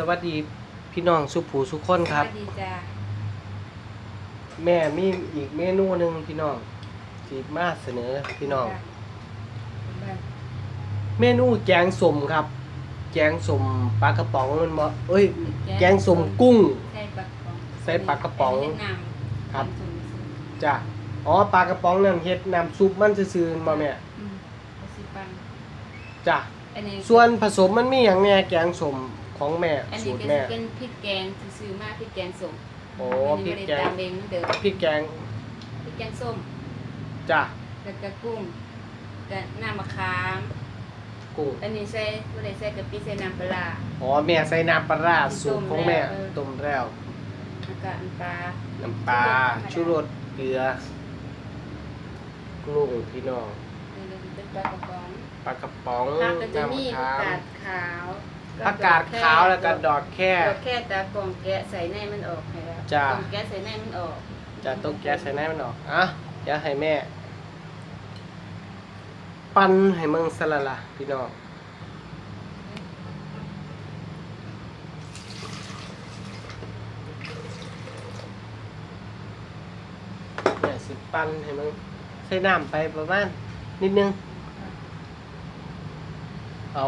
สวัสดีพี่น้องสุผูสุขคนครับ สวัสดีจ้าแม่มีอีกเมนูหนึ่งพี่น้องที่มาเสนอพี่น้อง เมนูแกงส้มครับ แกงส้มปลากระป๋องมันบ่เอ้ย แกงส้มกุ้ง ใส่ปลากระป๋องใส่ปลากระป๋องเวียดนามครับแกงส้มซื้อจ้ะอ๋อปลากระป๋องนั่นเฮ็ดน้ำซุปมันซื่อๆบ่แม่อืมเอาสิปันจ้ะอันนี้ส่วนผสมมันมีหยังแหน่แกงส้ม ของแม่อันสูนี้ตรก็แม่จะเป็นพริกแกงที่ซื้อมาพริกแกงส้มโอ้อันพรินี้กบ่แกได้ง ตามเองเหมือนเดิมพริกแกงพริกแกงส้มจ้ะแล้วก็กุ้งกับน้ำมะขามกุ้งอันนี้ใส่บ่ได้ใส่กะปิใส่น้ำปลาร้า อ๋อแม่ใส่น้ำปลาร้าสูตรของแม่ต้ต้มมแล้แล้ววแล้วก็น้ำปลาน้ำปลาชูรสเกลือกุ้งพี่น้องอันนี้เป็นปลากระป๋องปลากระป๋องผักก็จะมีน้ำผัมะกขากามดขาว ผักกาดขาวแล้วก็ดอกแค่ ดอกแค่ตากล่องแกะใส่ในมันออกให้แล้วจ้ะ กล่องแกะใส่ในมันออกจะต้องแก๊สใส่แน่มันออกอะเดี๋ยวให้แม่ ปั้นให้มึงสละละพี่น้องเดี๋ยวสิปั้นให้มึงใส่น้ำไปประมาณนิดนึง เอา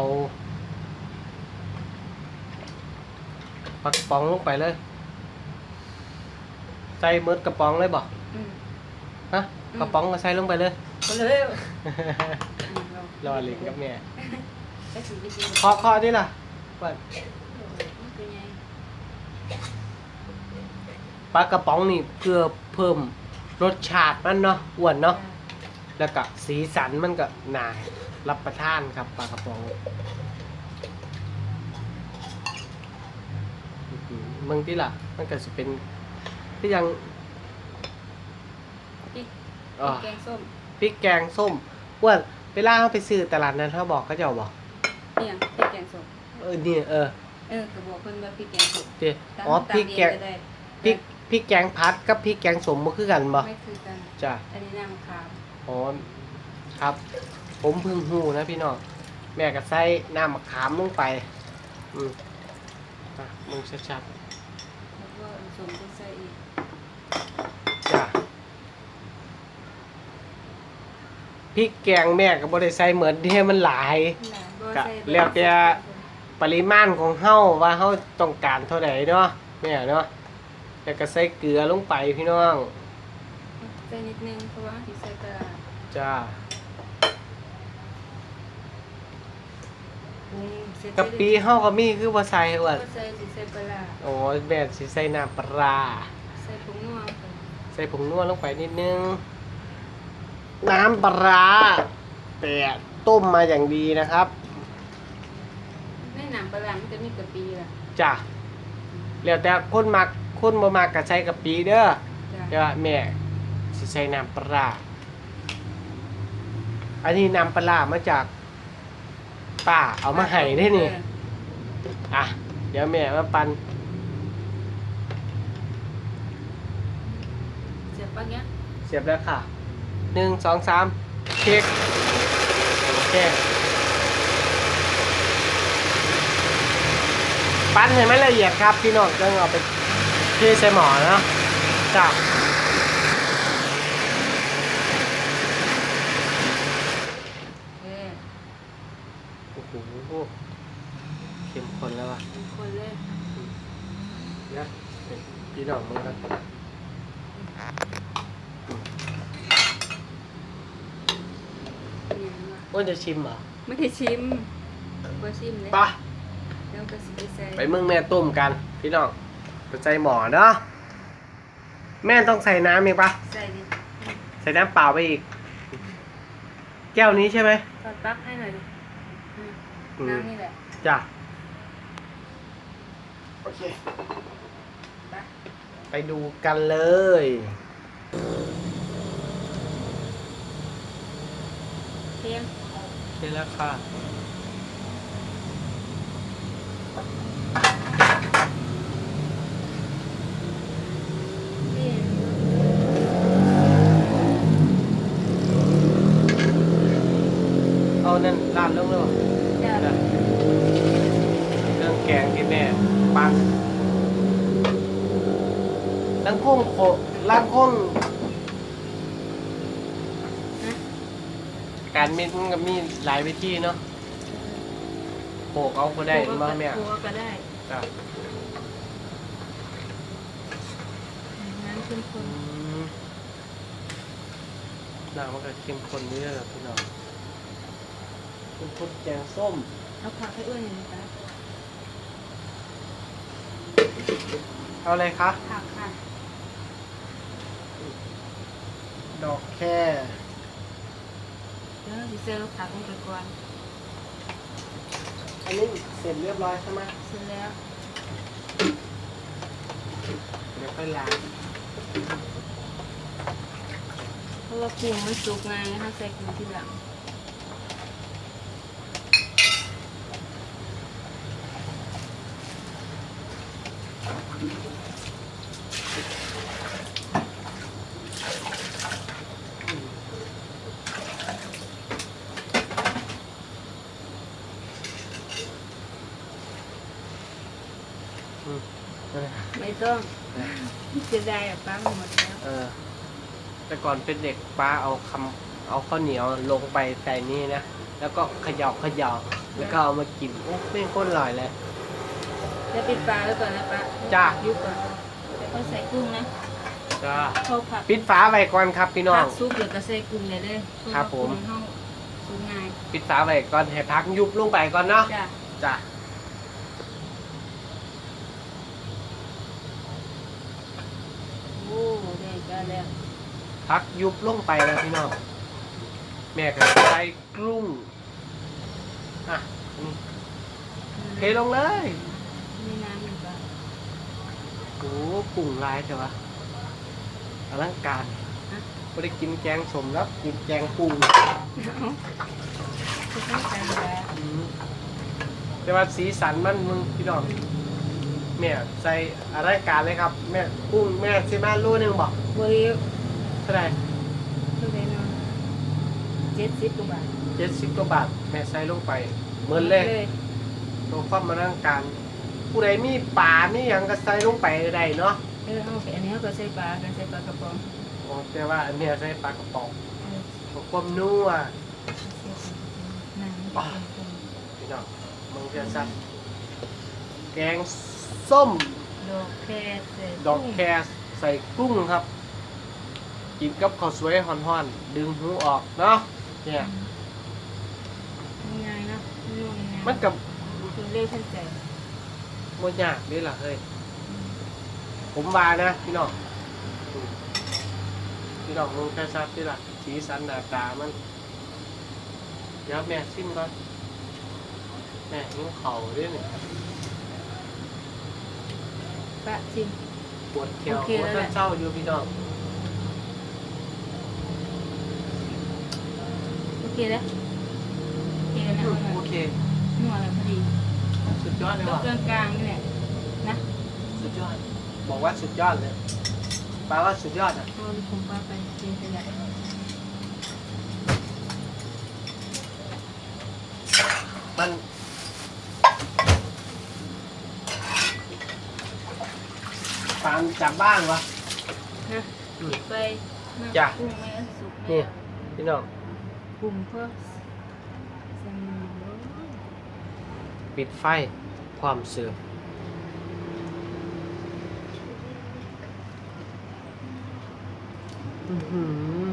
ปลากระป๋องลงไปเลย ใส่เมืดกระป๋องเลยบอกอืม ฮะอืม กระป๋องก็ใส่ลงไปเลยก็เลยรอเลิงกับแม่ไปสิไปสิเคาะเคาะดิล่ะว่ามันเป็นไงปลากระป๋องนี่เพื่อเพิ่มรสชาติมันเนาะอ้วนเนาะแล้วก็สีสันมันก็น่ารับประทานครับปลากระป๋องอื้อ หือเมืองที่ล่ะ มันก็จะเป็นที่ยังพริกอ่าแกงส้มพริกแกงส้มอ้วนเวลาเขาไปซื้อตลาดนั้นเขาบอกเขาจะเอาบอกเนี่ยพริกแกงส้มเออนี่เออเออก็บอกเพิ่นว่าพริกแกงส้มเดี๋ยวตามอ๋อพริกแกงตามเองได้พริกพริกแกงพัดกับพริกแกงสมบ่คือกันบ่ไม่คือกันจ้ะอันนี้น้ำมะขามอ๋อครับ ผมเพิ่งหูนะพี่น้องแม่ก็ใส่น้ำมะขามลงไป อืมอะมึงชัดแล้วก็อัน ส้มก็ใส่อีกๆจ้ะพริกแกงแม่ก็บ่ได้ใส่เหมือนที่มันหลายน่ะบ่ก็ใส่แล้วแต่ ปริมาณของเฮาว่าเฮาต้องการเท่าไหร่เนาะแม่เนาะแล้วก็ใส่เกลือลงไปพี่น้องใส่นิดนึงเพราะว่าสิใส่ปลาร้าจ้า ปรุงเสร็จ กะปิเฮาก็มีคือบ่ใส่ว่าก็ใส่สิใส่ปลาร้าโอ้ยแม่สิใส่น้ำปลาร้าใส่ผงนัวไปใส่ผงนวดลงไปนิดนึง น้ำปลาร้าแต่ต้มมาอย่างดีนะครับในน้ำปลาร้ามันจะมีกะปิล่ะจ้ะแล้วแต่คนมักคนบ่มักก็ใส่กะปิเด้อจ้ะเดี๋ยวแม่สิใส่น้ำปลาร้าอันนี้น้ำปลาร้ามาจาก ป้าเอามาให้ได้นี่ อะ เดี๋ยวแม่มาปั่นเสียบปะเงี้ยเสียบแล้วค่ะหนึ่งสองสามเช็คโอเคปั้นให้มันละเอียดครับ พี่น้องจะเอาไปเทใส่หมอเนาะจ้ะ เออ โอ้โหเข้มข้นแล้วอะ เป็นคนเลย นะ พี่น้องมึงครับเนี่ยว่ะว่าจะชิมเหรอไม่ได้ชิมบ่ชิมเลยไปะแล้วก็สิไปใส่ไปมึงแม่ต้มกัน พี่น้องไปใส่หมอเนาะแม่ต้องใส่น้ำอีกปะใส่ดิใส่น้ำเปล่าไปอีก แก้วนี้ใช่ไหมทอดปลั๊กให้หน่อยดิอืมอืมน้ำนี่แหละ จ้ะโอเคไป ไปดูกันเลยเทียมใช่แล้วค่ะเทียมเอานั่นราดลงเลยจ้ะเครื่องแกงที่แม่เปัง ลังคงโคลังคงนะการมีมันก็มีหลายวิธีเนาะโขกเอาก็ได้มาแม่ครัวก็ได้จ้ะน้ำเข้มข้อืนมน้ำมันก็เข้มข้นเรื่อยๆพี่น้องเข้มข้นแกงส้ม เอาผักให้อ้วนหน่อยนะคะเอาอะไรคะผักค่ะ ดอกแค่เดี๋ยวดิเซลผักลงไปก่อนอันนี้เสร็จเรียบร้อยใช่ไหมเสร็จแล้วเดี๋ยวค่อยล้างเพราะว่ากุ้งมันสุกไงนะคะใส่กุ้งทีหลัง อืมนั่นแหละ ไม่ ต้องจะได้อะป้าหมดแล้วเออ แต่ก่อนเป็นเด็กป้าเอาคำเอาข้าวเหนียวลงไปใส่นี่นะ แล้วก็เขย่าเขย่าแล้วก็เอามากินโอ้ไม่งโคตรอร่อยเลย แล้วปิดปลาไว้ก่อนนะป้าจ้ะ ยุบก่อนแล้วก็ใส่กุ้งนะจ้าพอผักปิดฝาไว้ก่อนครับพี่น้อง ผักซุปเดี๋ยวก็ใส่กุ้งเลยเลยครับผม เพาะว่ากุ้งเข้าสุกง่ายปิดฝาไว้ก่อนให้พักยุบลงไปก่อนเนาะจ้ะ จ้ะ โอ้ได้ก็ แล้วพักยุบลงไปแล้วพี่น้องแม่ก็ใส่กรุ้งอะนี่เทลงเลยมีน้ำอยู่ป้าโอ้กุ้งลายแต่ว่าอลังการฮะไม่ได้กินแกงสมแล้วกินแกงกุ้งเอาจะต้องการอะไรอืมแต่ว่าสีสันมันมึงพี่น้องแม่ใส่อะไรการเลยครับ แม่กุ้งแม่สิมาลูกหนึงบอก บริเท่าไหร่เท่าไหร่เนาะเจ็ดสิบกว่าบาทเจ็ดสิบกว่าบาทแม่ใส่ลงไปเหมือนเลยตัวความมานั่งการผู้ใดมีป่ามีหยังก็ใส่ลงไปได้เนาะเออเอาไปอันนี้เขาก็ใส่ปลากันใส่ปลากระป๋องโอ้แต่ว่าอันเนี้ยใส่ปลากระป๋องเออตัวความนัวน้ำพี่น้องมึงจะซักแกงส้ม ดอกแครใส่ดอกแครใส่กุ้งครับ กินกับข้าวสวยห่อนๆ ดึงหูออกเนาะเนี่ยง่ายๆเนาะนุ่มๆมันกับคือเร็วทันใจโมยากนี่ล่ะเฮ้ยผมว่านะพี่น้องอืมพี่น้องมึงแค่ซับที่ล่ะสีสันหน้าตามันเดี๋ยวแม่ซิมก่อนแม่หิ้วเข่าด้วยเนี่ยปะชิมปวดเขียวโอเคปวดแล้วแหละเศร้าอยู่พี่น้อง โอ เคแล้วโอเคแล้วนะโอเคนัวแล้วพอดีสุดยอดเลยตกว่ะกลางๆนี่แหละนะสุดยอด บอกว่าสุดยอดเลยแปลว่าสุดยอดอะเอาผมปลาไปกินไปแล้วมันปานจากบ้านวะนะปิดไปนะจ้ะกุ้งไม่ให้สุกนี่พี่น้อง กุ้งเพิ่มใส่หมูเนอะปิดไฟความเสื่อมอื้อหือ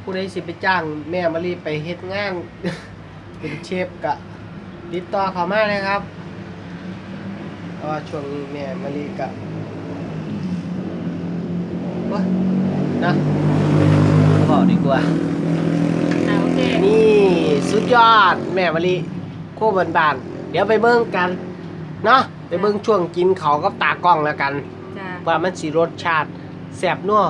ผู้ใดสิไปจ้าง แม่มารีไปเฮ็ดงาน เป็นเชฟกะติดต่อเขามาเลยครับเพราะว่าช่วงนี้แม่มารีกะโอ๊ย นะบอกดีกว่า อะโอเคนี่สุดยอดแม่มะลิโคบานบานๆเดี๋ยวไปเบิ่งกันเนาะไปเบิ่งช่วงกินเขาวกับตากล้องแล้วกัน จ้าว่ามันสิรสชาติแซ่บนัว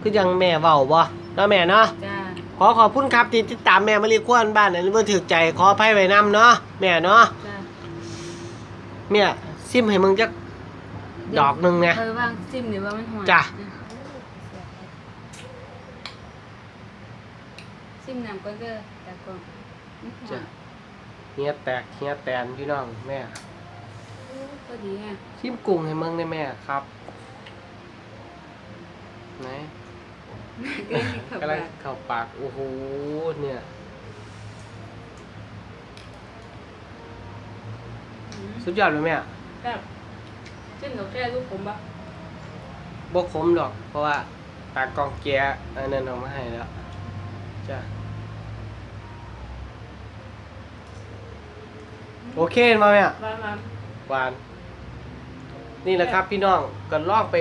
คือยังแม่เว้าบ่เนาะแม่เนาะ จ้าขอขอบคุณครับที่ติดตามแม่มะลิควรบ้านอันนี้บ่ถูกใจขออภัยไว้นํเนาะแม่เนาะจ้าแม่ซิมให้มึงจักดอกหนึงไงเออว่างจิ้มหรือว่ามันหอยจ้ะ ซิมน้ำก่อนเด้อแต่ก่อนมันหอจ้ะยฮียแตกเฮียแตนพี่น้องแม่โอ้พอดีอะชิมกุ้งให้เมืองได้แม่ครับไหนก็กินเข้ากำลัปางกเข้าปาก โอ้โห เนี่ยอืมสุดยอดเลยแม่แบบเช่นดอกแค่ลูกผมปะบกขมดอก เพราะว่าตากล้องแกะอันนั้นเอามาให้แล้ว จ้ะ โอเคมาแม่มามาหวาน นี่แหละครับ พี่น้องก็ลองไป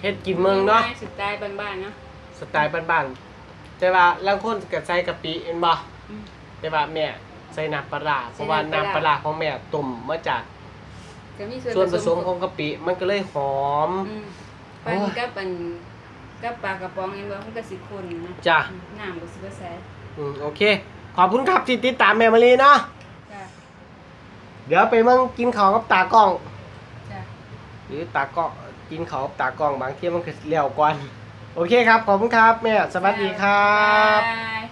เฮ็ดกินเมืองเนาะง่ยๆสไตล์บ้านๆเนาะ สไตล์บ้านๆแต่ว่าลางคนก็ใส่กะปิเห็นบ่อืมแต่ว่าแม่ใส่น้ำปลาร้าเพใส่ราะว่าน้ำปลาร้าน้ำปลาร้าของแม่ต้มมาจากก็มีส่วนผสมของกะปิมันก็เลยหอม อืมปันกับปันกับปลากระป๋องเองว่ามันก็สิคนนะจ้ะอืมน้ำก็สิบ่ใส่ อืมโอเค ขอบคุณครับที่ติดตามแม่มารีเนาะจ้ะ เดี๋ยวไปมั่งกินข้าวกับตากล้อง จ้ะหรือตากล้องกินข้าวกับตากล้องบางทีมันก็เลี้ยวก่อน โอเคครับ ขอบคุณครับแม่สวัสดีครับบ๊ายบาย